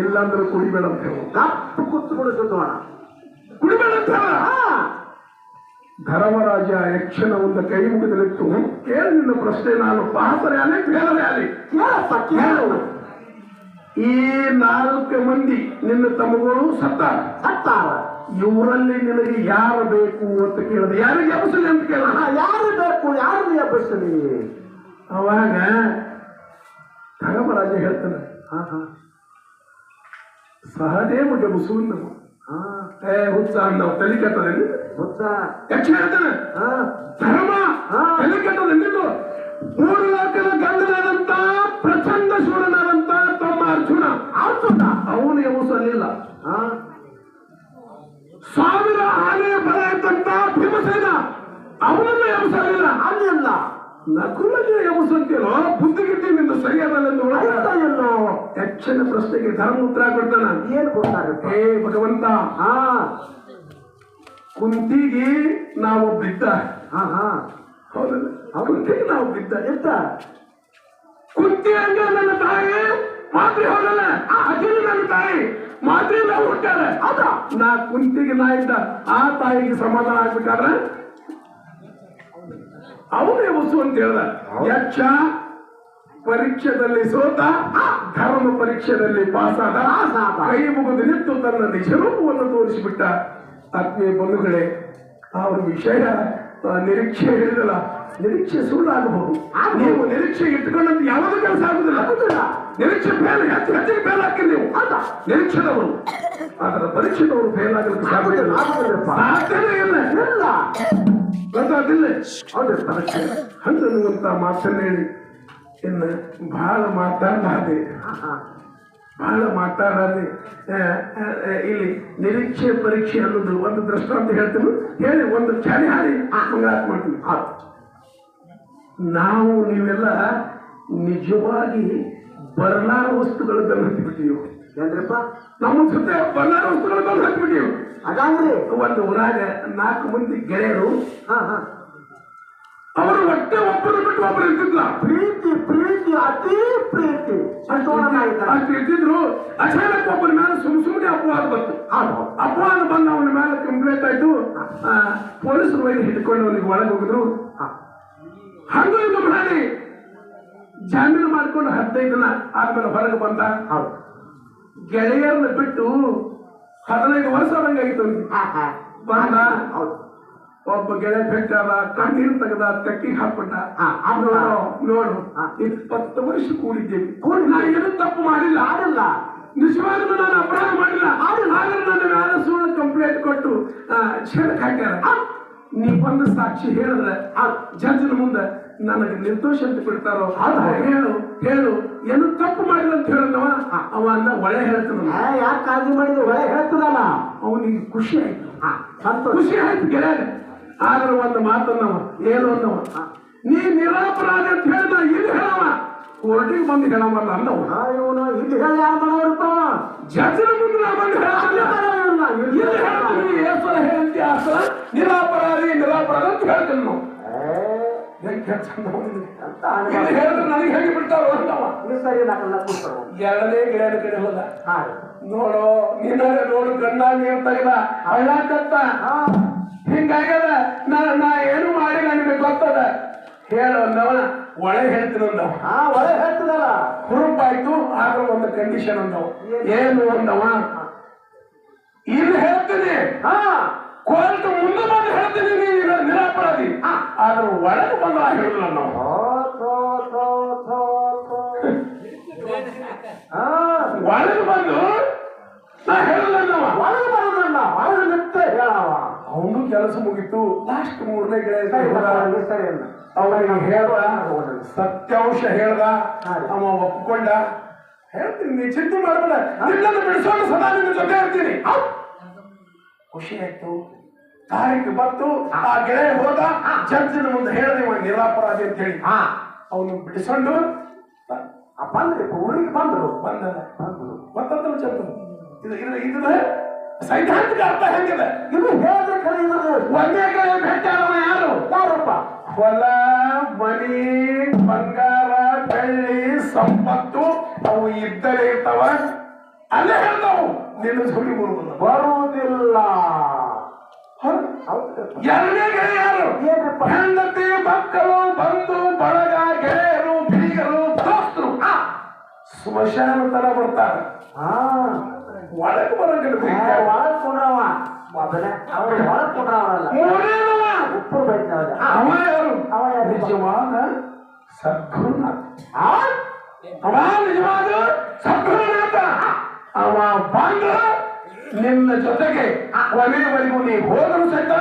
[SPEAKER 1] ಇಲ್ಲಾಂದ್ರೆ ಕುಡಿಬೇಡ ಅಂತ ಹೇಳು.
[SPEAKER 2] ಕಪ್ಪು ಕುತ್ತುಕೊಂಡು ಸಿದ್ದೋಣ
[SPEAKER 1] ಕುಡಿಬೇಡ ಅಂತ ಹೇಳ. ಧರ್ಮರಾಜ ಯಕ್ಷನ ಒಂದು ಕೈ ಮುಗಿದಲಿತ್ತು ಕೇಳಿ ನಿನ್ನ ಪ್ರಶ್ನೆ. ನಾನು ಪಾಸರೆ ಅಲ್ಲಿ ಕೇಳದೆ ಅಲ್ಲಿ.
[SPEAKER 2] ಕೇಳಪ್ಪ ಕೇಳು.
[SPEAKER 1] ಈ ನಾಲ್ಕು ಮಂದಿ ನಿನ್ನ ತಮ್ಮಗಳು ಸತ್ತಾರ.
[SPEAKER 2] ಸತ್ತಾರ.
[SPEAKER 1] ಇವರಲ್ಲಿ ನಿನಗೆ ಯಾರು ಬೇಕು ಅಂತ ಕೇಳಿದೆ. ಯಾರಿಗೆ ಎಬ್ಬಿಸಲಿ ಅಂತ ಕೇಳ
[SPEAKER 2] ಹಾ, ಯಾರು ಬೇಕು ಯಾರು ಎಬ್ಬಿಸಲಿ?
[SPEAKER 1] ಅವಾಗ ಧರ್ಮರಾಜ ಹೇಳ್ತಾನೆ
[SPEAKER 2] ಹಾ ಹಾ
[SPEAKER 1] ಸಹದೇವ ಗಮಸುಂದ
[SPEAKER 2] ನಾವು
[SPEAKER 1] ಏ ಹುಚ್ಚ ನಾವು ತಲೆ ಕೆಟ್ಟದ
[SPEAKER 2] ಹುಚ್ಚ.
[SPEAKER 1] ಯಕ್ಷ ಹೇಳ್ತಾನೆ
[SPEAKER 2] ಹಾ
[SPEAKER 1] ಧರ್ಮ. ತಲೆ ಕೆಟ್ಟದ ನಿಂದು. ಮೂರು ಲೋಕದ ಗಂಡನಾದಂತ ಪ್ರಚಂಡ ಶೂರನಾದಂತ ತಮ್ಮ ಅರ್ಜುನ.
[SPEAKER 2] ಅರ್ಜುನ?
[SPEAKER 1] ಅವನು ಎವಸಲಿಲ್ಲ
[SPEAKER 2] ಹಾ
[SPEAKER 1] ಸಾವಿರ ಆನೆ ಬಲ ಇದ್ದಂತ ಭೀಮಸೇನ ಅವನನ್ನು ಹಾಗೆ
[SPEAKER 2] ಅಲ್ಲ
[SPEAKER 1] ನಕುಲಿಗೆ ಎವಸಂತಿರೋ ಬುದ್ಧಿಗಿಟ್ಟಿ ನಿಂದು ಸರಿಯಾದಲ್ಲೆಂದು
[SPEAKER 2] ಎಲ್ಲೋ?
[SPEAKER 1] ಯಕ್ಷನ ಪ್ರಶ್ನೆಗೆ ಧರ್ಮ ಉತ್ತರ ಕೊಡ್ತಾನ.
[SPEAKER 2] ಏನ್ ಗೊತ್ತಾಗುತ್ತೆ
[SPEAKER 1] ಹೇ ಭಗವಂತ.
[SPEAKER 2] ಹಾ.
[SPEAKER 1] ಕುಂತಿಗೆ ನಾವು ಬಿದ್ದ
[SPEAKER 2] ಹಾ ಹಾ.
[SPEAKER 1] ಹೌದಲ್ಲ? ಕುಂತಿಗೆ ನಾವು ಬಿದ್ದ
[SPEAKER 2] ಎಂತ
[SPEAKER 1] ಕುಂತಿ ಅಂದ್ರೆ ನನ್ನ ತಾಯಿ ಮಾತ್ರಿ ಹೌದಲ್ಲ ಆ ಅಜ್ಜನ ನನ್ನ ತಾಯಿ ಮಾತ್ರಿ ನಾವು ಹುಟ್ಟಾರೆ. ಅದ ನಾ ಕುಂತಿಗೆ ನಾ ಇದ್ದ ಆ ತಾಯಿಗೆ ಸಮಾಧಾನ ಆಗ್ಬೇಕಾದ್ರೆ? ಅವನೇ ಉಸು ಅಂತ ಹೇಳ್ದ. ಯಕ್ಷ ಪರೀಕ್ಷೆದಲ್ಲಿ ಸೋತ ಧರ್ಮ ಪರೀಕ್ಷೆದಲ್ಲಿ ಪಾಸಾದ
[SPEAKER 2] ಆದ
[SPEAKER 1] ಕೈ ಮುಗಿದು ನಿಂತು ತನ್ನ ನಿಜರೂಪವನ್ನು ತೋರಿಸಿಬಿಟ್ಟ. ಆತ್ಮೀಯ ಬಂಧುಗಳೇ ಅವ್ರ ವಿಷಯ ನಿರೀಕ್ಷೆ ಹೇಳಿದಲ್ಲ ನಿರೀಕ್ಷೆ ಸುಳ್ಳಾಗಬಹುದು. ನೀವು ನಿರೀಕ್ಷೆ ಇಟ್ಕೊಂಡಂತ ಯಾವುದೇ ಕೆಲಸ ಆಗುದಿಲ್ಲ
[SPEAKER 2] ಆಗುದಿಲ್ಲ.
[SPEAKER 1] ನಿರೀಕ್ಷೆ ಫೇಲ್ ಹೆಚ್ಚು ಹೆಚ್ಚಿಗೆ ಫೇಲ್ ಹಾಕಿ ನೀವು.
[SPEAKER 2] ಹೌದಾ?
[SPEAKER 1] ನಿರೀಕ್ಷೆದವರು ಅದರ ಪರೀಕ್ಷೆದವರು ಫೇಲ್ ಆಗಲಿಕ್ಕೆ ಸಾಧ್ಯ ಇಲ್ಲ. ಇಲ್ಲ.
[SPEAKER 2] ಇಲ್ಲ.
[SPEAKER 1] ಗೊತ್ತಾದಿಲ್ಲ
[SPEAKER 2] ಹೌದು
[SPEAKER 1] ಅದಕ್ಕೆ ಹಂಗನ್ನುವಂತ ಮಾತನ್ನ ಹೇಳಿ. ಇನ್ನು ಬಹಳ ಮಾತಾಡಲಾದೆ. ಬಹಳ ಮಾತಾಡದೆ ಇಲ್ಲಿ ನಿರೀಕ್ಷೆ ಪರೀಕ್ಷೆ ಅನ್ನೋದು ಒಂದು ದೃಷ್ಟಾಂತ ಹೇಳ್ತೀನಿ. ಹೇಳಿ ಒಂದು ಚಾಲಿ ಹಾಡಿ. ಮಂಗಳಾತ್ ಮಾಡ್ತೀನಿ. ನಾವು ನೀವೆಲ್ಲ ನಿಜವಾಗಿ ಬರಲಾರ ವಸ್ತುಗಳು ಬೆಲ್ಲ ಹಚ್ಚಿಬಿಟ್ಟಿವು
[SPEAKER 2] ಏನ್ರಿಪ್ಪ
[SPEAKER 1] ನಮ್ಮ ಜೊತೆ ಬರ್ಲಾರ ವಸ್ತುಗಳ ಬೆಲ್ಲ ಹಚ್ಚಿಬಿಟ್ಟಿವು
[SPEAKER 2] ಅದಾದ್ರಿ
[SPEAKER 1] ಒಂದು ಊರಾಗ ನಾಲ್ಕು ಮಂದಿ ಗೆಳೆಯರು
[SPEAKER 2] ಹಾ ಹಾ.
[SPEAKER 1] ಅವರು ಒಟ್ಟೆ ಒಬ್ಬರು ಬಿಟ್ಟು ಒಬ್ಬರು ಇರ್ತಿದ್ಲ
[SPEAKER 2] ಪ್ರೀತಿ ಪ್ರೀತಿ ಅತಿ ಪ್ರೀತಿ.
[SPEAKER 1] ಅಷ್ಟು ಇರ್ತಿದ್ರು ಅಚಾನಕ್ ಒಬ್ಬರ ಮೇಲೆ ಸುಮ್ ಸುಮ್ಮನೆ ಅಪವಾದ ಬಂತು. ಅಪವಾದ ಬಂದು ಅವನ ಮೇಲೆ ಕಂಪ್ಲೇಂಟ್ ಆಯ್ತು. ಪೊಲೀಸರು ಒಯ್ದು ಹಿಡ್ಕೊಂಡು ಅವನಿಗೆ ಒಳಗೆ ಹೋಗಿದ್ರು. ಹಂಗೂ ಇದು ಮಾಡಿ ಜಾಮೀನು ಮಾಡ್ಕೊಂಡು ಹದಿನೈದು ದಿನ ಆದ್ಮೇಲೆ ಹೊರಗೆ ಬಂದ?
[SPEAKER 2] ಹೌದು.
[SPEAKER 1] ಗೆಳೆಯರನ್ನ ಬಿಟ್ಟು ಹದಿನೈದು ವರ್ಷ ಆದಂಗಾಗಿತ್ತು ಬಂದ? ಒಬ್ಬ ಗೆಳೆಯ ಬೆಟ್ಟಾದ ಕಣ್ಣೀರು ತೆಗೆದ ತೆಕ್ಕಿಗೆ ಹಾಕ್ಬಿಟ್ಟ. ನೋಡು. ಇಪ್ಪತ್ತು ವರ್ಷ ಕೂಡಿದ್ದೇವೆ ಕೂಡಿ ನಾನು ಏನು ತಪ್ಪು ಮಾಡಿಲ್ಲ?
[SPEAKER 2] ಆಡಲ್ಲ.
[SPEAKER 1] ನಿಜವಾಗ್ಲೂ ನಾನು ಅಪರಾಧ ಮಾಡಿಲ್ಲ. ಆದ್ರೆ ನನ್ನ ಮೇಲೆ ಸುಳ್ಳು ಕಂಪ್ಲೇಂಟ್ ಕೊಟ್ಟು ಛೇಡಕ್ ಹಾಕ್ಯಾರ. ನೀ ಬಂದು ಸಾಕ್ಷಿ ಹೇಳಿದ್ರೆ ಆ ಜಡ್ಜಿನ ಮುಂದೆ ನನಗೆ ನಿರ್ದೋಷ ಅಂತ ಬಿಡ್ತಾರೋ? ಹೇಳು. ಹೇಳು ಏನು ತಪ್ಪು ಮಾಡಿದ ಅಂತ ಹೇಳಿದವ? ಅವ ಅಂದ ಒಳ್ಳೆ ಹೇಳ್ತಾನ
[SPEAKER 2] ಯಾಕೆ ಕಾಳಜಿ ಮಾಡಿದ್ರು ಒಳ್ಳೆ ಹೇಳ್ತದಲ್ಲ?
[SPEAKER 1] ಅವನಿಗೆ ಖುಷಿ ಆಯ್ತು. ಖುಷಿ ಆಯ್ತು ಗೆಳೆಯ ಆದ್ರೆ ಒಂದು ಮಾತನ್ನವ ಏನು ಅನ್ನವ? ನೀ ನಿರಾಪರಾಧ ಅಂತ ಹೇಳಿದ ಇಲ್ಲಿ ಹೇಳವ. ಕೋರ್ಟಿಗೆ ಬಂದು ಹೇಳವಲ್ಲ ಅಂದವ
[SPEAKER 2] ಇವನು ಇಲ್ಲಿ ಹೇಳಿ ಯಾರು ಮಾಡೋರಪ್ಪ
[SPEAKER 1] ಜಜ್ರ ಮುಂದೆ ನಾ ಬಂದು ಹೇಳಲ್ಲ ಹೇಳ್ತಿ ಆ ಸಲ ನಿರಾಪರಾಧಿ ನಿರಾಪರಾಧ ಅಂತ ಹೇಳ್ತೀನಿ ನಾವು ಹೆಂಗ್ ಕೆಲ್ಸ ಮಾಡೋದು? ಇಲ್ಲಿ ಹೇಳಿದ್ರೆ ನನಗೆ ಹೇಗೆ ಬಿಡ್ತಾರೋ ಅಂತವ
[SPEAKER 2] ಸರಿ ನಾಕಲ್ಲ ಕೂತ್ಕೊಳ್ಳೋ
[SPEAKER 1] ಎರಡನೇ ಕಡೆ ಹೋದ.
[SPEAKER 2] ಹಾ
[SPEAKER 1] ನೋಡು ನಿನ್ನ ನೋಡು ಕಣ್ಣಾಗ ನೀರು ತೆಗೆದ ಅಳ್ಳಾಕತ್ತ
[SPEAKER 2] ಹಾ.
[SPEAKER 1] ಹಿಂಗಾಗ್ಯದ ನಾ ನಾ ಏನು ಮಾಡಿಲ್ಲ ನಿಮಗೆ ಗೊತ್ತದ? ಹೇಳು ಅಂದವ ಒಳ್ಳೆ ಹೇಳ್ತೀನಿ ಅಂದವ.
[SPEAKER 2] ಹಾ ಒಳ್ಳೆ ಹೇಳ್ತದಲ್ಲ
[SPEAKER 1] ಹುರುಪಾಯ್ತು ಆದ್ರೆ ಒಂದು ಕಂಡೀಷನ್ ಅಂದವ. ಏನು? ಅಂದವ? ಇಲ್ಲಿ ಹೇಳ್ತೀನಿ.
[SPEAKER 2] ಹಾ.
[SPEAKER 1] ಕೋರ್ಟ್ ಮುಂದೆ ಬಂದು ಹೇಳ್ತೀನಿ ನೀನು ನಿರಾಪರಾಧಿ ಆದ್ರೆ ಒಳಗೆ ಬಂದ ಹೇಳಲ್ಲ ನಾವು. ಒಳಗೆ ಬಂದು ನಾ ಹೇಳಲ್ಲ ನಾವು.
[SPEAKER 2] ಒಳಗೆ ಬರೋದಲ್ಲ ಒಳಗೆ ನಿಂತ ಹೇಳವ
[SPEAKER 1] ಅವನು ಕೆಲಸ ಮುಗಿತು. ಲಾಸ್ಟ್ ಮೂರನೇ ಗೆಳೆಯ
[SPEAKER 2] ಸರಿ ಅಲ್ಲ.
[SPEAKER 1] ಅವನಿಗೆ ಹೇಳ್ದ. ಸತ್ಯಾಂಶ ಹೇಳ್ದ.
[SPEAKER 2] ಅಮ್ಮ.
[SPEAKER 1] ಅವ ಒಪ್ಕೊಂಡ. ಹೇಳ್ತೀನಿ ನೀ ಚಿಂತೆ ಮಾಡಬೇಡ. ನಿನ್ನನ್ನು ಬಿಡಿಸೋಣ ಸದಾ ನಿನ್ನ ಜೊತೆ ಇರ್ತೀನಿ! ಖುಷಿ ಆಯ್ತು. ತಾರೀಕು ಬಂತು ಆ ಗೆಳೆಯ ಹೋದ ಜಡ್ಜಿನ ಮುಂದೆ ಹೇಳಿದೆ ಇವ ನಿರಾಪರಾಧಿ ಅಂತ ಹೇಳಿ.
[SPEAKER 2] ಹಾ.
[SPEAKER 1] ಅವನು ಬಿಡಿಸ್ಕೊಂಡು
[SPEAKER 2] ಆ, ಬಂದ್ರಿ ಊರಿಗೆ ಬಂದರು.
[SPEAKER 1] ಬಂದ
[SPEAKER 2] ಬಂದ್ರು.
[SPEAKER 1] ಗೊತ್ತಲ್ಲ ಚಂದ ಇದು ಇದು ಇದು ಸೈದ್ಧಾಂತಿಕ ಅರ್ಥ ಹೆಂಗಿದೆ?
[SPEAKER 2] ಇದು ಹೇಳಿದ್ರೆ ಕರೆ
[SPEAKER 1] ಒಂದೇ ಕಡೆ ಭೇಟಿ ಆದವ ಯಾರು?
[SPEAKER 2] ಯಾರಪ್ಪ?
[SPEAKER 1] ಹೊಲ ಮನಿ ಬಂಗಾರ ಬೆಳ್ಳಿ ಸಂಪತ್ತು ಅವು ಇದ್ದರೆ ಇರ್ತಾವ. ಅಲ್ಲೇ ಹೇಳ್ತಾವು ನಿನ್ನ ಸುಳಿ ಬರುವುದಿಲ್ಲ.
[SPEAKER 2] ಬರುವುದಿಲ್ಲ.
[SPEAKER 1] ಹೌದು.
[SPEAKER 2] ಗೆಳೆಯರು
[SPEAKER 1] ಹೆಂಡತಿ ಮಕ್ಕಳು ಬಂಧು ಬಳಗ ಗೆಳೆಯರು ಬೀಗರು ದೋಸ್ತರು ಸ್ಮಶಾನ ತರ ಬರ್ತಾರೆ. ಒಳಗೆ ಬರಂಗಿಲ್ಲ
[SPEAKER 2] ಒಳಗೆ ಕೊಡ್ರವ ಮೊದಲೇ ಅವ್ರು ಒಳಗ್ ಕೊಡ್ರವಲ್ಲ
[SPEAKER 1] ಮೂರನೇದವ
[SPEAKER 2] ಉಪ್ಪು ಬೈತಾವ
[SPEAKER 1] ಅವ ಯಾರು
[SPEAKER 2] ಅವ ಯಾರು?
[SPEAKER 1] ನಿಜವಾದ ಸದ್ಗುರುನಾಥ ಅವ ನಿಜವಾದ ಸದ್ಗುರುನಾಥ ಅವ ಬಂದ ನಿನ್ನ ಜೊತೆಗೆ ಕೊನೆಯವರೆಗೂ ನೀ ಹೋದರೂ ಸಹಿತ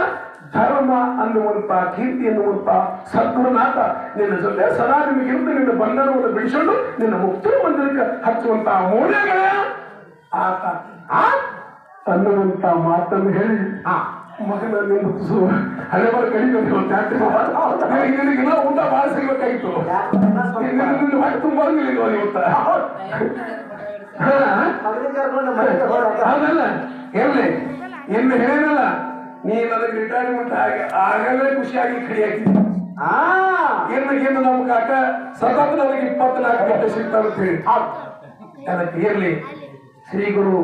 [SPEAKER 1] ಧರ್ಮ ಅನ್ನುವಂತ ಕೀರ್ತಿ ಅನ್ನುವಂತ ಸದ್ಗುರುನಾಥ ನಿನ್ನ ಜೊತೆ ಸದಾ ನಿಮಗಿಂತ ನಿನ್ನ ಬಂಧನವನ್ನು ಬಿಡಿಸಿಕೊಂಡು ನಿನ್ನ ಮುಕ್ತ ಮಂದಿರಕ್ಕೆ ಹಚ್ಚುವಂತ ಮೌಲ್ಯಗಳೇ ಆತ. ಆ ಅನ್ನುವಂತ ಮಾತನ್ನು ಹೇಳಿ
[SPEAKER 2] ಆ
[SPEAKER 1] ಮಗನ ನಿಲ್ಲಿಸು ಹಳೆ ಬರ ಕಡಿಮೆ ನಿನಗಿನ್ನ ಊಟ ಭಾಳ ಸಿಗ್ಬೇಕಾಗಿತ್ತು. ಹೊಟ್ಟೆ ತುಂಬ ಇವತ್ತ ಹಾ?
[SPEAKER 2] ಮಗನಿಗೆ ಕರ್ಕೊಂಡು ಮನೆಗೆ ಹೋದಾಗ
[SPEAKER 1] ಹೌದಲ್ಲ? ಎಲ್ಲಿ? ಇನ್ನು ಹೇಳಿರಲ್ಲ ನೀ ನನಗೆ ರಿಟೈರ್ಮೆಂಟ್ ಆಗ ಆಗಲೇ ಖುಷಿಯಾಗಿ ಕಡಿ ಹಾಕಿದ್ವಿ
[SPEAKER 2] ಏನು
[SPEAKER 1] ಇನ್ನು ನಮ್ಮ ಕಾಕ? ಸತತ ನನಗೆ ಇಪ್ಪತ್ನಾಲ್ಕು ಗಂಟೆ ಸಿಗ್ತಾವ ಅಂತ ಹೇಳಿ. ಅದಕ್ಕೆ ಇರ್ಲಿ ಶ್ರೀ ಗುರು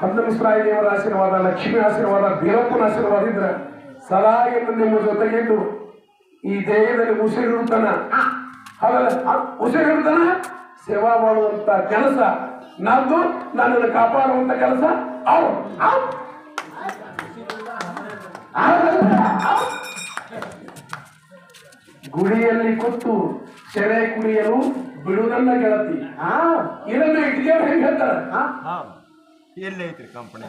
[SPEAKER 1] ಪದ್ಮಶ್ರಾಯ ದೇವರ ಆಶೀರ್ವಾದ ಲಕ್ಷ್ಮಿ ಆಶೀರ್ವಾದ ಬೀರಪ್ಪನ ಆಶೀರ್ವಾದ ಇದ್ರೆ ಸದಾ ಎಂದು ನಿಮ್ಮ ಜೊತೆಗಿದ್ದು ಈ ದೇಹದಲ್ಲಿ ಉಸಿರಿರುತ್ತಾನ. ಹೌದಲ್ಲ? ಉಸಿರಿರುತ್ತಾನ? ಸೇವಾ ಮಾಡುವಂತ ಕೆಲಸ ನಂದು ನನ್ನನ್ನು ಕಾಪಾಡುವಂತ ಕೆಲಸ ಅವ್ರು. ಗುಡಿಯಲ್ಲಿ ಕೊಟ್ಟು ಸೆರೆ ಕುಡಿಯಲು ಬಿಡುವುದನ್ನ ಗೆಳತಿ. ಇದನ್ನು ಇಟ್ಕೊಂಡು ಹೆಂಗ್ ಹೇಳ್ತಾರ?
[SPEAKER 3] ಎಲ್ಲಿ ಐತ್ರಿ ಕಂಪನಿ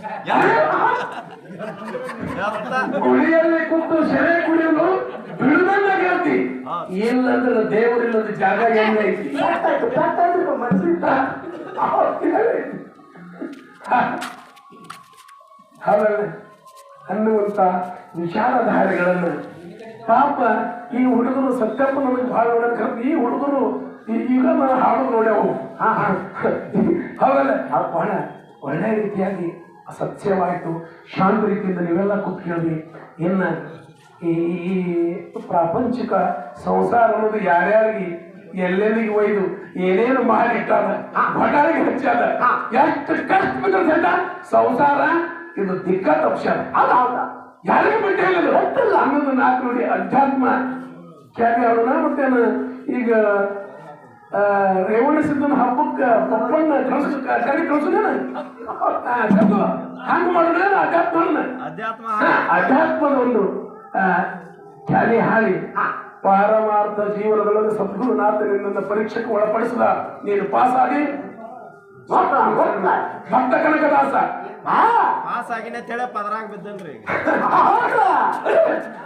[SPEAKER 1] ಗುಡಿಯಲ್ಲಿ ಕೂತು ಸೆರೆ. ಇಲ್ಲಂದ್ರೆ ದೇವರಿಲ್ಲದ ಜಾಗ ಹೆಂಗ್ ಐತಿ. ಹಾಗಾಗಿ ಅನ್ನುವಂತ ವಿಚಾರಧಾರೆಗಳನ್ನು. ಪಾಪ ಈ ಹುಡುಗರು ಸತ್ಯಪ್ಪ ನಮಗೆ ಭಾಳ ನೋಡಕ್ಕ ಈ ಹುಡುಗರು ಈ- ಈಗ ನಾನು ಹಾಡು ನೋಡ್ಯಾವು.
[SPEAKER 2] ಹಾ ಹಾ.
[SPEAKER 1] ಹೌದಲ್ಲ? ಅದು ಬಹಳ ಒಳ್ಳೆ ರೀತಿಯಾಗಿ ಸತ್ಯವಾಯಿತು ಶಾಂತ ರೀತಿಯಿಂದ ನೀವೆಲ್ಲ ಕೂತ್ಕೊಳ್ಳಿ ಇನ್ನ ಈ ಪ್ರಾಪಂಚಿಕ ಸಂಸಾರ ಅನ್ನೋದು ಯಾರ್ಯಾರಿಗೆ ಎಲ್ಲೆಲ್ಲಿಗೆ ಒಯ್ದು ಏನೇನು ಮಾಡಿಟ್ಟಾರ ಬಟಾಳಿಗೆ ಹಚ್ಚಾದ ಎಷ್ಟು ಕಷ್ಟ ಬಿದ್ದ ಸಂಸಾರ ಇದು ದಿಕ್ಕ ತಪ್ಸ್ಯಾರ
[SPEAKER 2] ಹೌದ ಹೌದ.
[SPEAKER 1] ಯಾರಿಗೆ ಬಿಟ್ಟು ಹೇಳಿದ್ರು ಗೊತ್ತಿಲ್ಲ. ಅನ್ನೋದು ನಾಲ್ಕು ನೋಡಿ ಅಧ್ಯಾತ್ಮ. ಖ್ಯಾತಿ ಅವ್ರನ್ನ ಮತ್ತೇನು ಈಗ ರೇವಣ ಸಿದ್ದನ ಹಬ್ಬಕ್ಕೆ ಪಪ್ಪನ್ನ ಕಳಿಸ್ ಕರೆ ಕಳ್ಸುದೇನ? ಹಂಗ ಮಾಡಿದ್ರೆ ಅಧ್ಯಾತ್ಮ
[SPEAKER 3] ಅಧ್ಯಾತ್ಮ.
[SPEAKER 1] ಅಧ್ಯಾತ್ಮದ ಒಂದು ಆ, ಖ್ಯಾಲಿ ಹಾಳಿ. ಪಾರಮಾರ್ಥ ಜೀವನದೊಳಗೆ ಸದ್ಗುರುನಾಥ ನಿನ್ನನ್ನು ಪರೀಕ್ಷೆಗೆ ಒಳಪಡಿಸಿದ ನೀನು ಪಾಸ್ ಆಗಿ ಭಕ್ತ ಕನಕದಾಸ
[SPEAKER 2] ಹಾ.
[SPEAKER 3] ಪಾಸ್ ಆಗಿನ ತಿಳಿ ಪದರಾಗ ಬಿದ್ದನ್ರಿ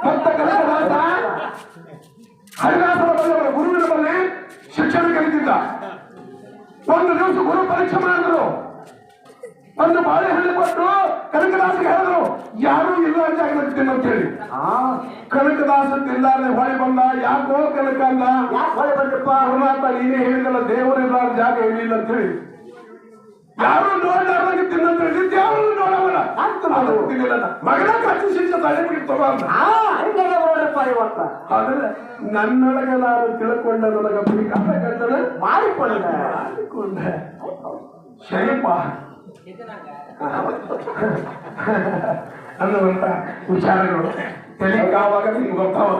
[SPEAKER 1] ಭಕ್ತ ಕನಕದಾಸ ಹರಿದಾಸರ ಬಳಿ ಅವರ ಗುರುವಿನ ಬಳಿ ಶಿಕ್ಷಣ ಕಲಿತಿದ್ದ. ಒಂದು ದಿವಸ ಗುರು ಪರೀಕ್ಷೆ ಮಾಡಿದ್ರು. ಒಂದು ಬಾಳೆಹಣ್ಣು ಕೊಟ್ಟು ಕನಕದಾಸಗೆ ಹೇಳಿದ್ರು ಯಾರು ಇಲ್ಲ ಜಾಗದಲ್ಲಿ ಅಂತ ಹೇಳಿ.
[SPEAKER 2] ಆ
[SPEAKER 1] ಕನಕದಾಸ ತಿಲ್ಲಾರ್ದೆ ಹೊಳೆ ಬಂದ. ಯಾಕೋ ಕನಕ ಅಂದ.
[SPEAKER 2] ಯಾಕೆ ಹೊಳೆ ಬಂದಪ್ಪ
[SPEAKER 1] ಪರಮಾತ್ಮ ನೀನೇ ಹೇಳಿದಲ್ಲ ದೇವರು ಇಲ್ಲಾರ ಜಾಗ ಇರಲಿಲ್ಲ ಅಂತ ಹೇಳಿ. ಯಾರು ನೋಡ್ಲಾರ್ದಂಗೆ ತಿನ್ನಂತ ಅಂತ ಯಾರು ನೋಡವಲ್ಲ
[SPEAKER 2] ಅಂತ
[SPEAKER 1] ನಾನು ಮಗನ ಕಚ್ಚಿ ಶಿಕ್ಷೆ ತಲೆ ಬಿಟ್ಟು ತಗೊಂಡ
[SPEAKER 2] ಇವತ್ತ
[SPEAKER 1] ಆದ್ರೆ ನನ್ನೊಳಗೆ ನಾನು ತಿಳ್ಕೊಂಡ ನನಗ ಬೇಕಾದ ಗಂಡನ
[SPEAKER 2] ಮಾಡಿಕೊಂಡ.
[SPEAKER 1] ಮಾಡಿಕೊಂಡೆ. ಅನ್ನುವಂತ ವಿಚಾರಗಳು. ತೆಲಿಕಾವಾಗ ನಿಮ್ಗೆ ಗೊತ್ತಾವ.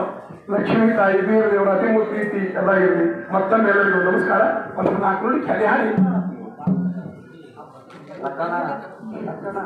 [SPEAKER 1] ಲಕ್ಷ್ಮೀ ತಾಯಿ ಬೀರ ದೇವರ ಅತಿ ಮುಖ್ಯ ಎಲ್ಲ ಇರಲಿ. ಮತ್ತೊಮ್ಮೆ ಎಲ್ಲರಿಗೂ ನಮಸ್ಕಾರ. ಒಂದು ನಾಲ್ಕು ನೋಡಿ ಹಾಡಿ.
[SPEAKER 2] ಲಕ್ಕಣ ಲಕ್ಕಣ